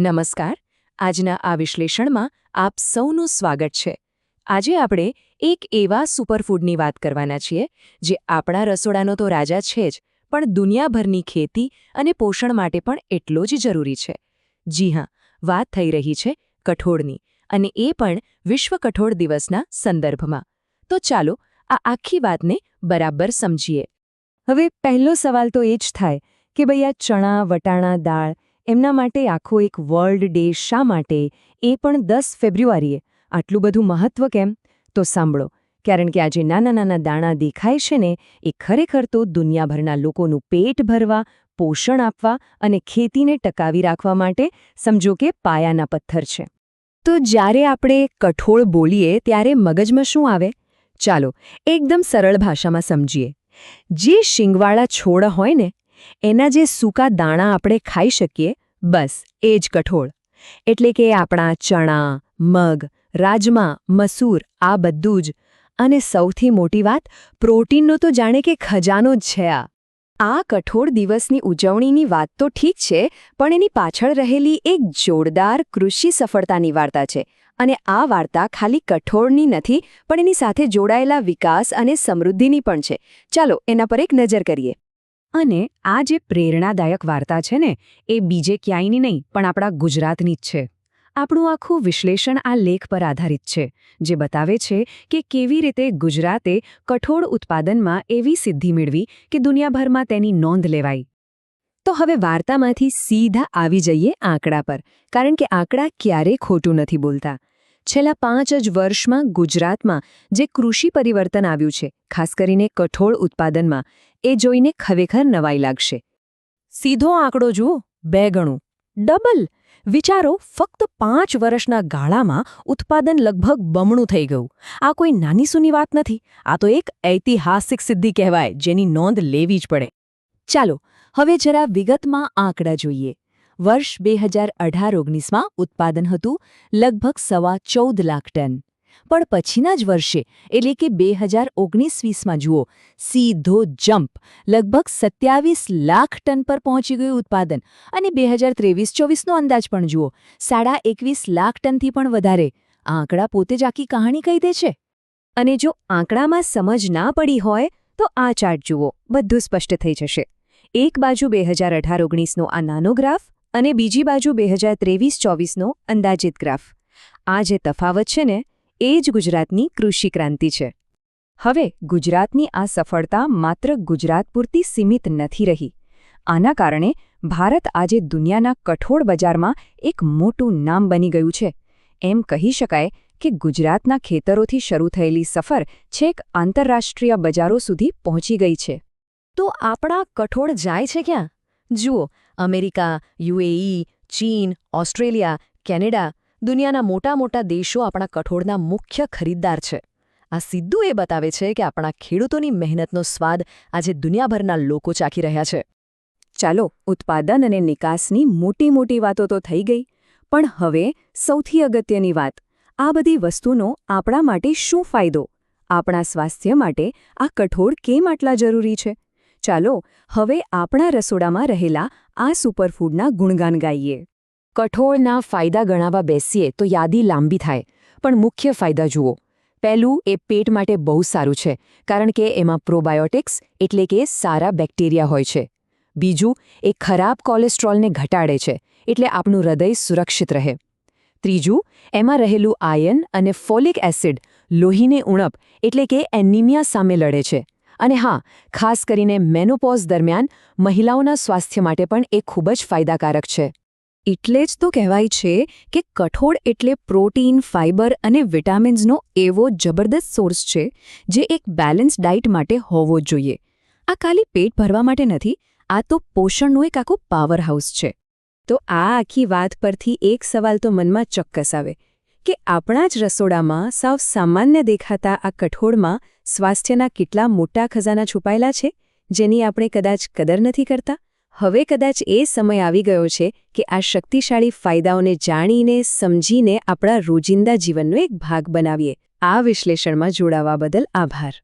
નમસ્કાર. આજના આ વિશ્લેષણમાં આપ સૌનું સ્વાગત છે. આજે આપણે એક એવા સુપરફૂડની વાત કરવાના છીએ, જે આપણા રસોડાનો તો રાજા છે જ, પણ દુનિયાભરની ખેતી અને પોષણ માટે પણ એટલો જ જરૂરી છે. જી હા, વાત થઈ રહી છે કઠોળની, અને એ પણ વિશ્વ કઠોળ દિવસના સંદર્ભમાં. તો ચાલો, આ આખી વાતને બરાબર સમજીએ. હવે પહેલો સવાલ તો એ જ થાય કે ભાઈ આ ચણા, વટાણા, દાળ એમના માટે આખો એક વર્લ્ડ ડે શા માટે? એ પણ દસ ફેબ્રુઆરીએ. આટલું બધું મહત્વ કેમ? તો સાંભળો. કારણ કે આજે નાના નાના દાણા દેખાય છે ને, એ ખરેખર તો દુનિયાભરના લોકોનું પેટ ભરવા, પોષણ આપવા અને ખેતીને ટકાવી રાખવા માટે, સમજો કે પાયાના પથ્થર છે. તો જ્યારે આપણે કઠોળ બોલીએ, ત્યારે મગજમાં શું આવે? ચાલો, એકદમ સરળ ભાષામાં સમજીએ. જે શિંગવાળા છોડ હોય ને, એના જે સૂકા દાણા આપણે ખાઈ શકીએ બસ, એ જ કઠોળ. એટલે કે આપણા ચણા, મગ, રાજમા, મસૂર, આ બધું જ. અને સૌથી મોટી વાત, પ્રોટીનનો તો જાણે કે ખજાનો જ છે આ. આ કઠોળ દિવસની ઉજવણીની વાત તો ઠીક છે, પણ એની પાછળ રહેલી એક જોરદાર કૃષિ સફળતાની વાર્તા છે. અને આ વાર્તા ખાલી કઠોળની નથી, પણ એની સાથે જોડાયેલા વિકાસ અને સમૃદ્ધિની પણ છે. ચાલો, એના પર એક નજર કરીએ. અને આ જે પ્રેરણાદાયક વાર્તા છે ને, એ બીજે ક્યાંયની નહીં, પણ આપણા ગુજરાતની જ છે. આપણું આખું વિશ્લેષણ આ લેખ પર આધારિત છે, જે બતાવે છે કે કેવી રીતે ગુજરાતે કઠોળ ઉત્પાદનમાં એવી સિદ્ધિ મેળવી કે દુનિયાભરમાં તેની નોંધ લેવાઈ. તો હવે વાર્તામાંથી સીધા આવી જઈએ આંકડા પર, કારણ કે આંકડા ક્યારેય ખોટું નથી બોલતા. છેલ્લા પાંચ જ વર્ષમાં ગુજરાતમાં જે કૃષિ પરિવર્તન આવ્યું છે, ખાસ કરીને કઠોળ ઉત્પાદનમાં, એ જોઈને ખરેખર નવાઈ લાગશે. સીધો આંકડો જુઓ, બે ગણું. ડબલ! વિચારો, ફક્ત પાંચ વર્ષના ગાળામાં ઉત્પાદન લગભગ બમણું થઈ ગયું. આ કોઈ નાની સૂની વાત નથી, આ તો એક ઐતિહાસિક સિદ્ધિ કહેવાય, જેની નોંધ લેવી જ પડે. ચાલો, હવે જરા વિગતમાં આંકડા જોઈએ. વર્ષ બે હજાર અઢાર ઓગણીસમાં ઉત્પાદન હતું લગભગ સવા ચૌદ લાખ ટન. પણ પછીના જ વર્ષે, એટલે કે બે હજાર ઓગણીસ વીસમાં જુઓ, સીધો જમ્પ લગભગ સત્યાવીસ લાખ ટન પર પહોંચી ગયું ઉત્પાદન. અને બે હજાર ત્રેવીસ ચોવીસનો અંદાજ પણ જુઓ, સાડા એકવીસ લાખ ટનથી પણ વધારે. આ આંકડા પોતે જ આખી કહાણી કહી દે છે. અને જો આંકડામાં સમજ ના પડી હોય, તો આ ચાર્ટ જુઓ, બધું સ્પષ્ટ થઈ જશે. એક બાજુ બે હજાર અઢાર ઓગણીસનો આ નાનો ગ્રાફ અને બીજી બાજુ બે હજાર ત્રેવીસ ચોવીસનો અંદાજિત ગ્રાફ. આ જે તફાવત છે ને, એ જ ગુજરાતની કૃષિ ક્રાંતિ છે. હવે, ગુજરાતની આ સફળતા માત્ર ગુજરાત પૂરતી સીમિત નથી રહી. આના કારણે ભારત આજે દુનિયાના કઠોળ બજારમાં એક મોટું નામ બની ગયું છે. એમ કહી શકાય કે ગુજરાતના ખેતરોથી શરૂ થયેલી સફર છેક આંતરરાષ્ટ્રીય બજારો સુધી પહોંચી ગઈ છે. તો આપણા કઠોળ જાય છે ક્યાં? જુઓ, અમેરિકા, યુએઈ, ચીન, ઓસ્ટ્રેલિયા, કેનેડા દુનિયાના મોટા મોટા દેશો આપણા કઠોળના મુખ્ય ખરીદદાર છે. આ સીધું એ બતાવે છે કે આપણા ખેડૂતોની મહેનતનો સ્વાદ આજે દુનિયાભરના લોકો ચાખી રહ્યા છે. ચાલો, ઉત્પાદન અને નિકાસની મોટી મોટી વાતો તો થઈ ગઈ, પણ હવે સૌથી અગત્યની વાત. આ બધી વસ્તુનો આપણા માટે શું ફાયદો? આપણા સ્વાસ્થ્ય માટે આ કઠોળ કેમ આટલા જરૂરી છે? ચાલો, હવે આપણા રસોડામાં રહેલા આ સુપરફૂડના ગુણગાન ગાઈએ. કઠોળના ફાયદા ગણાવવા બેસીએ તો યાદી લાંબી થાય, પણ મુખ્ય ફાયદા જુઓ. પહેલું, એ પેટ માટે બહુ સારું છે, કારણ કે એમાં પ્રોબાયોટિક્સ એટલે કે સારા બેક્ટેરિયા હોય છે. બીજું, એ ખરાબ કોલેસ્ટ્રોલને ઘટાડે છે, એટલે આપણું હૃદય સુરક્ષિત રહે. ત્રીજું, એમાં રહેલું આયન અને ફોલિક એસિડ, લોહીને ઉણપ, એટલે કે એનિમિયા સામે લડે છે. અને હા, ખાસ કરીને મેનોપોઝ દરમિયાન મહિલાઓના સ્વાસ્થ્ય માટે પણ એ ખૂબ જ ફાયદાકારક છે. એટલે જ તો કહેવાય છે કે કઠોળ એટલે પ્રોટીન ફાઇબર અને વિટામિન્સનો એવો જબરદસ્ત સોર્સ છે જે એક બેલેન્સ ડાયટ માટે હોવો જોઈએ. આ ખાલી પેટ ભરવા માટે નથી, આ તો પોષણનું એક આખું પાવર હાઉસ છે. તો આ આખી વાત પરથી એક સવાલ તો મનમાં ચોક્કસ આવે. કે આપણા જ રસોડામાં સાવ સામાન્ય દેખાતા આ કઠોળમાં સ્વાસ્થ્યના કેટલા મોટા ખજાના છુપાયેલા છે, જેની આપણે કદાચ કદર નથી કરતા? હવે કદાચ એ સમય આવી ગયો છે કે આ શક્તિશાળી ફાયદાઓને જાણીને, સમજીને આપણા રોજિંદા જીવનનો એક ભાગ બનાવીએ. આ વિશ્લેષણમાં જોડાવા બદલ આભાર.